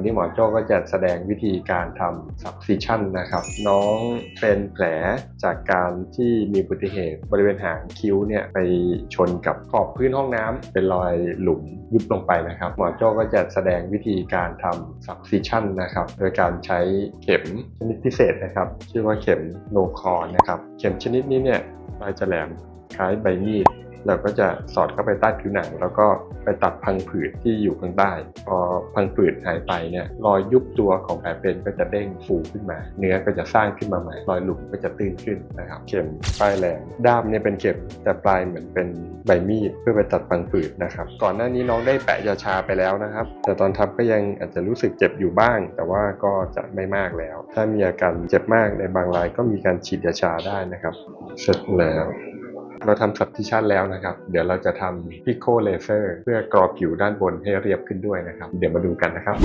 วันนี้หมอโจ้ก็จะแสดงวิธีการทำ subcision นะครับ น้องเป็นแผลจากการที่มีอุบัติเหตุ บริเวณหางคิ้วเนี่ยไปชนกับขอบพื้นห้องน้ำเป็นรอยหลุมยุบลงไปนะครับ หมอโจ้ก็จะแสดงวิธีการทำ subcision นะครับ โดยการใช้เข็มชนิดพิเศษนะครับ ชื่อว่าเข็มโนคอนะครับ เข็มชนิดนี้เนี่ยปลายจะแหลมคล้ายใบมีด เราก็จะสอดเข้าไปใต้ผิวหนัง แล้วก็ไปตัดพังผืดที่อยู่ข้างใต้ พอพังผืดหายไปเนี่ยรอยยุบตัวของแผลเป็นก็จะเด้งฟูขึ้นมา เนื้อก็จะสร้างขึ้นมาใหม่รอยหลุมก็จะตื้นขึ้นนะครับ เข็มปลายแหลมด้ามเนี่ยเป็นเข็มแต่ปลายเหมือนเป็นใบมีดเพื่อไปตัดพังผืดนะครับ ก่อนหน้านี้น้องได้แปะยาชาไปแล้วนะครับ แต่ตอนทำก็ยังอาจจะรู้สึกเจ็บอยู่บ้าง แต่ว่าก็จะไม่มากแล้ว ถ้ามีอาการเจ็บมากในบางรายก็มีการฉีดยาชาได้นะครับ เสร็จแล้ว เราทำ substitution แล้วนะครับ เดี๋ยวเราจะทำ pico laser เพื่อกรอผิวด้านบนให้เรียบขึ้นด้วยนะครับ เดี๋ยวมาดูกันนะครับ